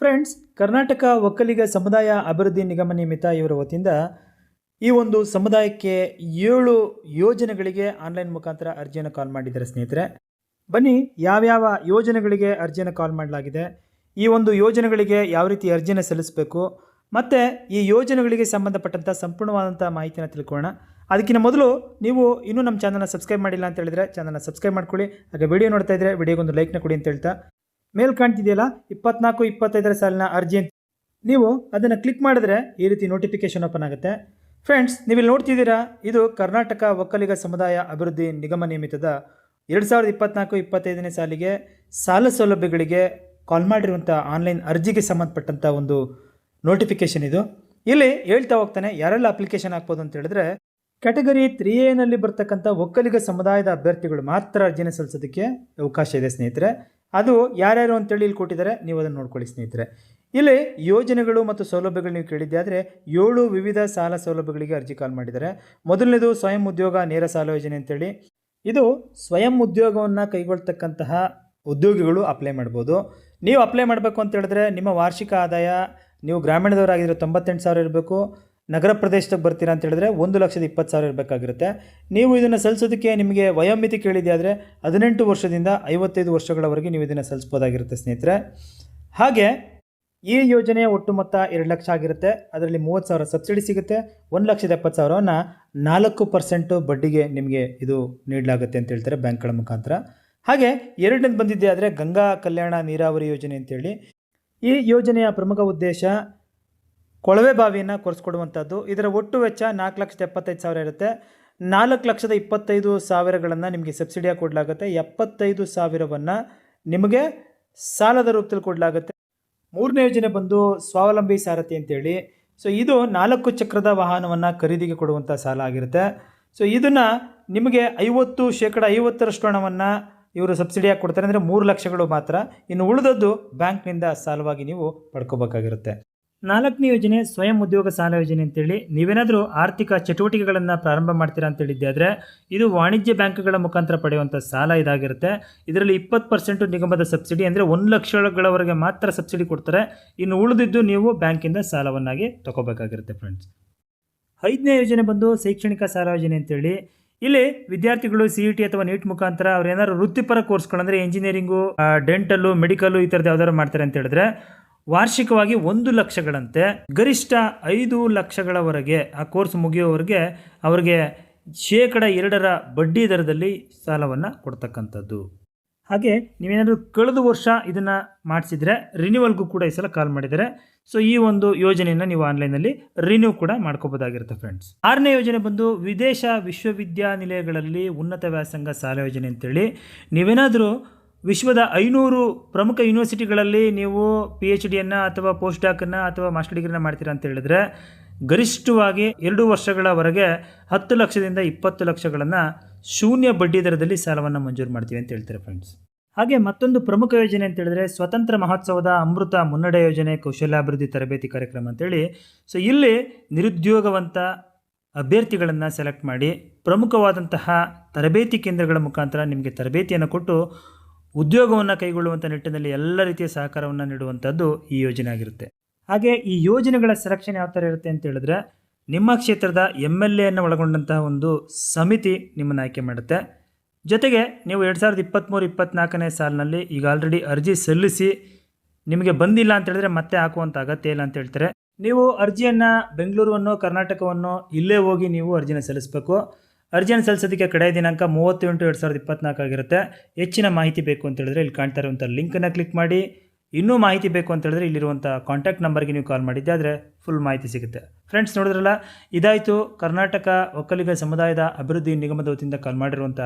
Friends, Karnataka Vokkaliga ಸಮುದಾಯ ಅಭಿವೃದ್ಧಿ ನಿಗಮ ನಿಮಿತ್ತ ಇವರ ವತಿಯಿಂದ ಈ ಒಂದು ಸಮುದಾಯಕ್ಕೆ ಏಳು ಯೋಜನೆಗಳಿಗೆ ಆನ್ಲೈನ್ ಮುಖಾಂತರ ಅರ್ಜಿಯನ್ನು ಕಾಲ್ ಮಾಡಿದ್ದಾರೆ ಸ್ನೇಹಿತರೆ. ಬನ್ನಿ, ಯಾವ್ಯಾವ ಯೋಜನೆಗಳಿಗೆ ಅರ್ಜಿಯನ್ನು ಕಾಲ್ ಮಾಡಲಾಗಿದೆ, ಈ ಒಂದು ಯೋಜನೆಗಳಿಗೆ ಯಾವ ರೀತಿ ಅರ್ಜಿಯನ್ನು ಸಲ್ಲಿಸಬೇಕು, ಮತ್ತು ಈ ಯೋಜನೆಗಳಿಗೆ ಸಂಬಂಧಪಟ್ಟಂಥ ಸಂಪೂರ್ಣವಾದಂಥ ಮಾಹಿತಿನ ತಿಳ್ಕೊಳ್ಳೋಣ. ಅದಕ್ಕಿಂತ ಮೊದಲು ನೀವು ಇನ್ನೂ ನಮ್ಮ ಚಾನಲ್ನ ಸಬ್ಸ್ಕ್ರೈಬ್ ಮಾಡಿಲ್ಲ ಅಂತ ಹೇಳಿದ್ರೆ ಚಾನಲ್ನ ಸಬ್ಸ್ಕ್ರೈಬ್ ಮಾಡ್ಕೊಳ್ಳಿ. ಹಾಗೆ ವಿಡಿಯೋ ನೋಡ್ತಾ ಇದ್ದರೆ ವಿಡಿಯೋಗೊಂದು ಲೈಕ್ನ ಕೊಡಿ ಅಂತ ಹೇಳ್ತಾ ಮೇಲ್ ಕಾಣ್ತಿದೆಯಲ್ಲ? ಇಪ್ಪತ್ನಾಲ್ಕು, ಇಪ್ಪತ್ತೈದರ ಸಾಲಿನ ಅರ್ಜಿ ಅಂತ. ನೀವು ಅದನ್ನು ಕ್ಲಿಕ್ ಮಾಡಿದ್ರೆ ಈ ರೀತಿ ನೋಟಿಫಿಕೇಶನ್ ಓಪನ್ ಆಗುತ್ತೆ. ಫ್ರೆಂಡ್ಸ್ ನೀವಿಲ್ಲಿ ನೋಡ್ತಿದ್ದೀರಾ? ಇದು ಕರ್ನಾಟಕ ಒಕ್ಕಲಿಗ ಸಮುದಾಯ ಅಭಿವೃದ್ಧಿ ನಿಗಮ ನಿಯಮಿತದ ಎರಡು ಸಾವಿರದ ಇಪ್ಪತ್ನಾಲ್ಕು, ಇಪ್ಪತ್ತೈದನೇ ಸಾಲಿಗೆ ಸಾಲ ಸೌಲಭ್ಯಗಳಿಗೆ ಕಾಲ್ ಮಾಡಿರುವಂಥ ಆನ್ಲೈನ್ ಅರ್ಜಿಗೆ ಸಂಬಂಧಪಟ್ಟಂಥ ಒಂದು ನೋಟಿಫಿಕೇಶನ್ ಇದು. ಇಲ್ಲಿ ಹೇಳ್ತಾ ಹೋಗ್ತಾನೆ, ಯಾರೆಲ್ಲ ಅಪ್ಲಿಕೇಶನ್ ಹಾಕ್ಬೋದು ಅಂತ ಹೇಳಿದ್ರೆ ಕ್ಯಾಟಗರಿ ತ್ರೀ ಎನಲ್ಲಿ ಬರ್ತಕ್ಕಂಥ ಒಕ್ಕಲಿಗ ಸಮುದಾಯದ ಅಭ್ಯರ್ಥಿಗಳು ಮಾತ್ರ ಅರ್ಜಿನ ಸಲ್ಲಿಸೋದಕ್ಕೆ ಅವಕಾಶ ಇದೆ ಸ್ನೇಹಿತರೆ. ಅದು ಯಾರ್ಯಾರು ಅಂತೇಳಿ ಇಲ್ಲಿ ಕೊಟ್ಟಿದ್ದಾರೆ, ನೀವು ಅದನ್ನು ನೋಡ್ಕೊಳ್ಳಿ ಸ್ನೇಹಿತರೆ. ಇಲ್ಲಿ ಯೋಜನೆಗಳು ಮತ್ತು ಸೌಲಭ್ಯಗಳು ನೀವು ಕೇಳಿದ್ದೆ, ಆದರೆ ಏಳು ವಿವಿಧ ಸಾಲ ಸೌಲಭ್ಯಗಳಿಗೆ ಅರ್ಜಿ ಕಾಲ್ ಮಾಡಿದ್ದಾರೆ. ಮೊದಲನೇದು ಸ್ವಯಂ ಉದ್ಯೋಗ ನೇರ ಸಾಲ ಯೋಜನೆ ಅಂತೇಳಿ ಇದು ಸ್ವಯಂ ಉದ್ಯೋಗವನ್ನು ಕೈಗೊಳ್ತಕ್ಕಂತಹ ಉದ್ಯೋಗಿಗಳು ಅಪ್ಲೈ ಮಾಡ್ಬೋದು. ನೀವು ಅಪ್ಲೈ ಮಾಡಬೇಕು ಅಂತ ಹೇಳಿದ್ರೆ ನಿಮ್ಮ ವಾರ್ಷಿಕ ಆದಾಯ, ನೀವು ಗ್ರಾಮೀಣದವರಾಗಿದ್ದರೆ ತೊಂಬತ್ತೆಂಟು ಸಾವಿರ ಇರಬೇಕು. ನಗರ ಪ್ರದೇಶಕ್ಕೆ ಬರ್ತೀರಾ ಅಂತ ಹೇಳಿದ್ರೆ ಒಂದು ಲಕ್ಷದ ಇಪ್ಪತ್ತು ಸಾವಿರ ಇರಬೇಕಾಗಿರುತ್ತೆ. ನೀವು ಇದನ್ನು ಸಲ್ಲಿಸೋದಕ್ಕೆ ನಿಮಗೆ ವಯೋಮಿತಿ ಕೇಳಿದೆಯಾದರೆ ಹದಿನೆಂಟು ವರ್ಷದಿಂದ ಐವತ್ತೈದು ವರ್ಷಗಳವರೆಗೆ ನೀವು ಇದನ್ನು ಸಲ್ಲಿಸ್ಬೋದಾಗಿರುತ್ತೆ ಸ್ನೇಹಿತರೆ. ಹಾಗೆ ಈ ಯೋಜನೆಯ ಒಟ್ಟು ಮೊತ್ತ ಎರಡು ಲಕ್ಷ ಆಗಿರುತ್ತೆ. ಅದರಲ್ಲಿ ಮೂವತ್ತು ಸಾವಿರ ಸಬ್ಸಿಡಿ ಸಿಗುತ್ತೆ. ಒಂದು ಲಕ್ಷದ ಎಪ್ಪತ್ತು ಸಾವಿರವನ್ನು ನಾಲ್ಕು ಪರ್ಸೆಂಟು ಬಡ್ಡಿಗೆ ನಿಮಗೆ ಇದು ನೀಡಲಾಗುತ್ತೆ ಅಂತ ಹೇಳ್ತಾರೆ ಬ್ಯಾಂಕ್ಗಳ ಮುಖಾಂತರ. ಹಾಗೆ ಎರಡನೇದು ಬಂದಿದ್ದೆ ಆದರೆ ಗಂಗಾ ಕಲ್ಯಾಣ ನೀರಾವರಿ ಯೋಜನೆ ಅಂತೇಳಿ. ಈ ಯೋಜನೆಯ ಪ್ರಮುಖ ಉದ್ದೇಶ ಕೊಳವೆ ಬಾವಿಯನ್ನು ಕೊರೆಸ್ಕೊಡುವಂಥದ್ದು. ಇದರ ಒಟ್ಟು ವೆಚ್ಚ ನಾಲ್ಕು ಲಕ್ಷದ ಎಪ್ಪತ್ತೈದು ಸಾವಿರ ಇರುತ್ತೆ. ನಾಲ್ಕು ಲಕ್ಷದ ಇಪ್ಪತ್ತೈದು ಸಾವಿರಗಳನ್ನು ನಿಮಗೆ ಸಬ್ಸಿಡಿಯಾಗಿ ಕೊಡಲಾಗುತ್ತೆ. ಎಪ್ಪತ್ತೈದು ಸಾವಿರವನ್ನು ನಿಮಗೆ ಸಾಲದ ರೂಪದಲ್ಲಿ ಕೊಡಲಾಗುತ್ತೆ. ಮೂರನೇ ಯೋಜನೆ ಬಂದು ಸ್ವಾವಲಂಬಿ ಸಾರಥಿ ಅಂತೇಳಿ. ಸೊ ಇದು ನಾಲ್ಕು ಚಕ್ರದ ವಾಹನವನ್ನು ಖರೀದಿಗೆ ಕೊಡುವಂಥ ಸಾಲ ಆಗಿರುತ್ತೆ. ಸೊ ಇದನ್ನು ನಿಮಗೆ ಐವತ್ತು ಶೇಕಡ ಐವತ್ತರಷ್ಟು ಹಣವನ್ನು ಇವರು ಸಬ್ಸಿಡಿಯಾಗಿ ಕೊಡ್ತಾರೆ. ಅಂದರೆ ಮೂರು ಲಕ್ಷಗಳು ಮಾತ್ರ. ಇನ್ನು ಉಳಿದದ್ದು ಬ್ಯಾಂಕ್ನಿಂದ ಸಾಲವಾಗಿ ನೀವು ಪಡ್ಕೋಬೇಕಾಗಿರುತ್ತೆ. ನಾಲ್ಕನೇ ಯೋಜನೆ ಸ್ವಯಂ ಉದ್ಯೋಗ ಸಾಲ ಯೋಜನೆ ಅಂತೇಳಿ. ನೀವೇನಾದರೂ ಆರ್ಥಿಕ ಚಟುವಟಿಕೆಗಳನ್ನು ಪ್ರಾರಂಭ ಮಾಡ್ತೀರಾ ಅಂತ ಹೇಳಿದ್ದೆ. ಆದರೆ ಇದು ವಾಣಿಜ್ಯ ಬ್ಯಾಂಕ್ಗಳ ಮುಖಾಂತರ ಪಡೆಯುವಂಥ ಸಾಲ ಇದಾಗಿರುತ್ತೆ. ಇದರಲ್ಲಿ ಇಪ್ಪತ್ತು ಪರ್ಸೆಂಟು ನಿಗಮದ ಸಬ್ಸಿಡಿ ಅಂದರೆ ಒಂದು ಲಕ್ಷಗಳವರೆಗೆ ಮಾತ್ರ ಸಬ್ಸಿಡಿ ಕೊಡ್ತಾರೆ. ಇನ್ನು ಉಳಿದಿದ್ದು ನೀವು ಬ್ಯಾಂಕಿಂದ ಸಾಲವನ್ನಾಗಿ ತಗೋಬೇಕಾಗಿರುತ್ತೆ ಫ್ರೆಂಡ್ಸ್. ಐದನೇ ಯೋಜನೆ ಬಂದು ಶೈಕ್ಷಣಿಕ ಸಾಲ ಯೋಜನೆ ಅಂತೇಳಿ. ಇಲ್ಲಿ ವಿದ್ಯಾರ್ಥಿಗಳು ಸಿ ಇ ಟಿ ಅಥವಾ ನೀಟ್ ಮುಖಾಂತರ ಅವ್ರು ವೃತ್ತಿಪರ ಕೋರ್ಸ್ಗಳು ಅಂದರೆ ಇಂಜಿನಿಯರಿಂಗು ಡೆಂಟಲ್ಲು ಮೆಡಿಕಲ್ಲು ಈ ಥರದ್ದು ಯಾವ್ದಾದ್ರು ಮಾಡ್ತಾರೆ ಅಂತ ಹೇಳಿದ್ರೆ ವಾರ್ಷಿಕವಾಗಿ ಒಂದು ಲಕ್ಷಗಳಂತೆ, ಗರಿಷ್ಠ ಐದು ಲಕ್ಷಗಳವರೆಗೆ, ಆ ಕೋರ್ಸ್ ಮುಗಿಯೋವರೆಗೆ ಅವರಿಗೆ ಶೇಕಡ ಎರಡರ ಬಡ್ಡಿ ದರದಲ್ಲಿ ಸಾಲವನ್ನು ಕೊಡ್ತಕ್ಕಂಥದ್ದು. ಹಾಗೆ ನೀವೇನಾದರೂ ಕಳೆದ ವರ್ಷ ಇದನ್ನು ಮಾಡಿಸಿದರೆ ರಿನ್ಯೂವಲ್ಗೂ ಕೂಡ ಈ ಸಲ ಕಾಲ್ ಮಾಡಿದರೆ ಸೊ ಈ ಒಂದು ಯೋಜನೆಯನ್ನು ನೀವು ಆನ್ಲೈನಲ್ಲಿ ರಿನ್ಯೂ ಕೂಡ ಮಾಡ್ಕೋಬೋದಾಗಿರುತ್ತೆ ಫ್ರೆಂಡ್ಸ್ ಆರನೇ ಯೋಜನೆ ಬಂದು ವಿದೇಶ ವಿಶ್ವವಿದ್ಯಾನಿಲಯಗಳಲ್ಲಿ ಉನ್ನತ ವ್ಯಾಸಂಗ ಸಾಲ ಯೋಜನೆ ಅಂತೇಳಿ, ನೀವೇನಾದರೂ ವಿಶ್ವದ ಐನೂರು ಪ್ರಮುಖ ಯೂನಿವರ್ಸಿಟಿಗಳಲ್ಲಿ ನೀವು ಪಿ ಎಚ್ ಡಿಯನ್ನು ಅಥವಾ ಪೋಸ್ಟ್ ಡಾಕನ್ನು ಅಥವಾ ಮಾಸ್ಟರ್ ಡಿಗ್ರಿನ ಮಾಡ್ತೀರಾ ಅಂತ ಹೇಳಿದ್ರೆ, ಗರಿಷ್ಠವಾಗಿ ಎರಡು ವರ್ಷಗಳವರೆಗೆ ಹತ್ತು ಲಕ್ಷದಿಂದ ಇಪ್ಪತ್ತು ಲಕ್ಷಗಳನ್ನು ಶೂನ್ಯ ಬಡ್ಡಿ ದರದಲ್ಲಿ ಸಾಲವನ್ನು ಮಂಜೂರು ಮಾಡ್ತೀವಿ ಅಂತ ಹೇಳ್ತಾರೆ ಫ್ರೆಂಡ್ಸ್ ಹಾಗೆ ಮತ್ತೊಂದು ಪ್ರಮುಖ ಯೋಜನೆ ಅಂತ ಹೇಳಿದ್ರೆ, ಸ್ವತಂತ್ರ ಮಹೋತ್ಸವದ ಅಮೃತ ಮುನ್ನಡೆ ಯೋಜನೆ, ಕೌಶಲ್ಯಾಭಿವೃದ್ಧಿ ತರಬೇತಿ ಕಾರ್ಯಕ್ರಮ ಅಂತೇಳಿ ಸೊ ಇಲ್ಲಿ ನಿರುದ್ಯೋಗವಂತ ಅಭ್ಯರ್ಥಿಗಳನ್ನು ಸೆಲೆಕ್ಟ್ ಮಾಡಿ ಪ್ರಮುಖವಾದಂತಹ ತರಬೇತಿ ಕೇಂದ್ರಗಳ ಮುಖಾಂತರ ನಿಮಗೆ ತರಬೇತಿಯನ್ನು ಕೊಟ್ಟು ಉದ್ಯೋಗವನ್ನು ಕೈಗೊಳ್ಳುವಂಥ ನಿಟ್ಟಿನಲ್ಲಿ ಎಲ್ಲ ರೀತಿಯ ಸಹಕಾರವನ್ನು ನೀಡುವಂಥದ್ದು ಈ ಯೋಜನೆ ಆಗಿರುತ್ತೆ. ಹಾಗೆ ಈ ಯೋಜನೆಗಳ ಸೆಲೆಕ್ಷನ್ ಯಾವ ಥರ ಇರುತ್ತೆ ಅಂತ ಹೇಳಿದ್ರೆ, ನಿಮ್ಮ ಕ್ಷೇತ್ರದ ಎಂ ಎಲ್ ಎಯನ್ನು ಒಳಗೊಂಡಂತಹ ಒಂದು ಸಮಿತಿ ನಿಮ್ಮನ್ನು ಆಯ್ಕೆ ಮಾಡುತ್ತೆ. ಜೊತೆಗೆ ನೀವು ಎರಡು ಸಾವಿರದ ಇಪ್ಪತ್ತ್ಮೂರು ಇಪ್ಪತ್ತ್ನಾಲ್ಕನೇ ಸಾಲಿನಲ್ಲಿ ಈಗ ಆಲ್ರೆಡಿ ಅರ್ಜಿ ಸಲ್ಲಿಸಿ ನಿಮಗೆ ಬಂದಿಲ್ಲ ಅಂತ ಹೇಳಿದ್ರೆ ಮತ್ತೆ ಹಾಕುವಂಥ ಅಗತ್ಯ ಇಲ್ಲ ಅಂತ ಹೇಳ್ತಾರೆ. ನೀವು ಅರ್ಜಿಯನ್ನು ಬೆಂಗಳೂರನ್ನು ಕರ್ನಾಟಕವನ್ನು ಇಲ್ಲೇ ಹೋಗಿ ನೀವು ಅರ್ಜಿನ ಸಲ್ಲಿಸಬೇಕು. ಅರ್ಜಿಯನ್ನು ಸಲ್ಲಿಸೋದಕ್ಕೆ ಕಡೆಯ ದಿನಾಂಕ ಮೂವತ್ತೆಂಟು ಎರಡು ಸಾವಿರದ ಇಪ್ಪತ್ನಾಲ್ಕು ಆಗಿರುತ್ತೆ. ಹೆಚ್ಚಿನ ಮಾಹಿತಿ ಬೇಕು ಅಂತ ಹೇಳಿದ್ರೆ ಇಲ್ಲಿ ಕಾಣ್ತಾ ಇರುವಂಥ ಲಿಂಕನ್ನು ಕ್ಲಿಕ್ ಮಾಡಿ. ಇನ್ನೂ ಮಾಹಿತಿ ಬೇಕು ಅಂತ ಹೇಳಿದ್ರೆ ಇಲ್ಲಿರುವಂಥ ಕಾಂಟ್ಯಾಕ್ಟ್ ನಂಬರ್ಗೆ ನೀವು ಕಾಲ್ ಮಾಡಿದ್ದೆ, ಆದರೆ ಫುಲ್ ಮಾಹಿತಿ ಸಿಗುತ್ತೆ. ಫ್ರೆಂಡ್ಸ್ ನೋಡಿದ್ರಲ್ಲ, ಇದಾಯಿತು. ಕರ್ನಾಟಕ ಒಕ್ಕಲಿಗ ಸಮುದಾಯದ ಅಭಿವೃದ್ಧಿ ನಿಗಮದ ವತಿಯಿಂದ ಕಾಲ್ ಮಾಡಿರುವಂಥ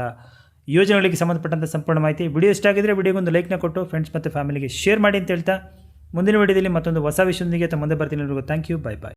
ಯೋಜನೆಗಳಿಗೆ ಸಂಬಂಧಪಟ್ಟಂಥ ಸಂಪೂರ್ಣ ಮಾಹಿತಿ. ವಿಡಿಯೋ ಇಷ್ಟ ಆಗಿದ್ರೆ ವಿಡಿಯೋಗೊಂದು ಲೈಕ್ನ ಕೊಟ್ಟು ಫ್ರೆಂಡ್ಸ್ ಮತ್ತು ಫ್ಯಾಮಿಲಿಗೆ ಶೇರ್ ಮಾಡಿ ಅಂತ ಹೇಳ್ತಾ. ಮುಂದಿನ ವಿಡಿಯೋದಲ್ಲಿ ಮತ್ತೊಂದು ಹೊಸ ವಿಷಯದೊಂದಿಗೆ ಮುಂದೆ ಬರ್ತೀನಿ. Thank you bye bye